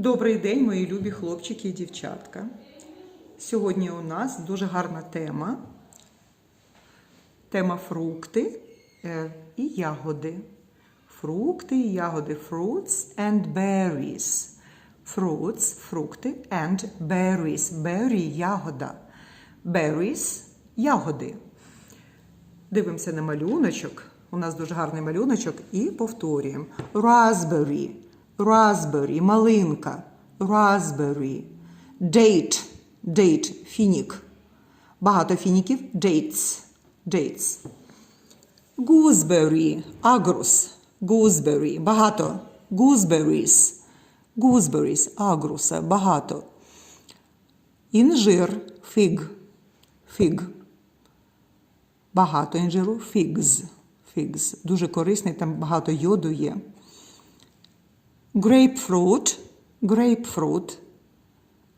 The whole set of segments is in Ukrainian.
Добрий день, мої любі хлопчики і дівчатка. Сьогодні у нас дуже гарна тема. Тема фрукти е, і ягоди. Фрукти і ягоди. Fruits and berries. Fruits, фрукти and berries. Berry – ягода. Berries – ягоди. Дивимося на малюночок. У нас дуже гарний малюночок і повторюємо. Raspberry, raspberry, малинка, raspberry. Date, date, фінік. Багато фініків. Dates, dates. Gooseberry, агрус, gooseberry, багато. Gooseberries, gooseberries, агруса, багато. Інжир, фіг, фіг. Багато інжиру figs. figs. Дуже корисний, там багато йоду є. Grapefruit. Grapefruit.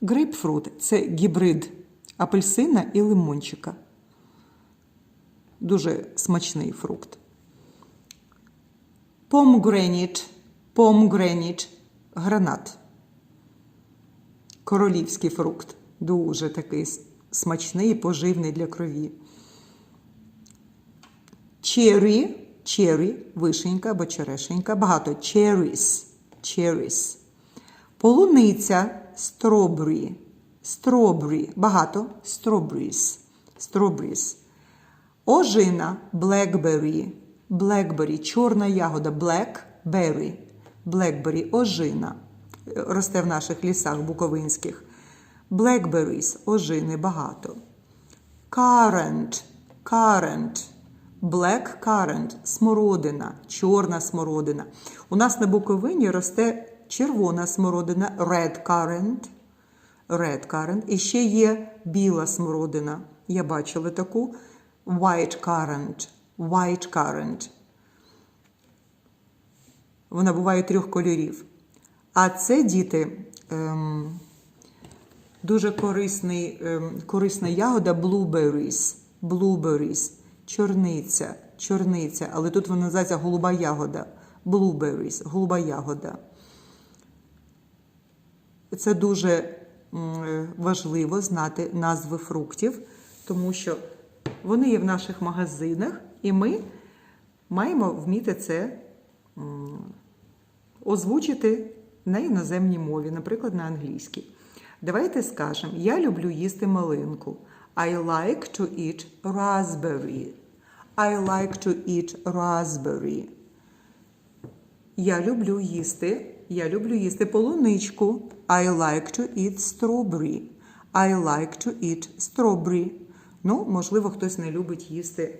Grapefruit – це гібрид апельсина і лимончика. Дуже смачний фрукт. Pomegranate. Pomegranate – гранат. Королівський фрукт. Дуже такий смачний і поживний для крові. Cherry, cherry, вишенька або черешенька, багато cherries, cherries. Полуниця, strawberry, strawberry, багато strawberries, strawberries. Ожина, blackberry, blackberry, чорна ягода, blackberry, blackberry, ожина. Росте в наших лісах буковинських. Blackberries, ожини, багато. Currant, currant, black currant, смородина, чорна смородина. У нас на Буковині росте червона смородина, red currant, red currant. І ще є біла смородина. Я бачила таку white currant, white currant. Вона буває трьох кольорів. А це діти. Ем, Дуже корисний, ем, корисна ягода blueberries. Blueberries. Чорниця, чорниця, але тут вона називається голуба ягода. Blueberries, голуба ягода. Це дуже важливо знати назви фруктів, тому що вони є в наших магазинах, і ми маємо вміти це озвучити на іноземній мові, наприклад, на англійській. Давайте скажемо: я люблю їсти малинку. I like to eat raspberry. I like to eat raspberry. Я люблю їсти. Я люблю їсти полуничку. I like to eat strawberry. I like to eat strawberry. Ну, можливо, хтось не любить їсти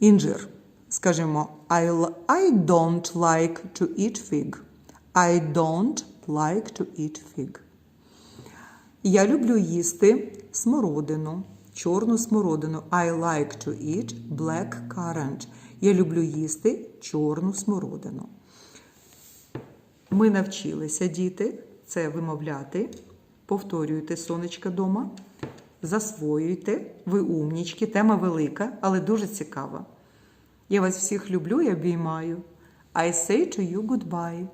інжир. Скажімо, I, I don't like to eat fig. I don't like to eat fig. Я люблю їсти смородину, чорну смородину. I like to eat black currant. Я люблю їсти чорну смородину. Ми навчилися, діти, це вимовляти. Повторюйте сонечка дома. Засвоюйте. Ви умнічки. Тема велика, але дуже цікава. Я вас всіх люблю і обіймаю. I say to you goodbye.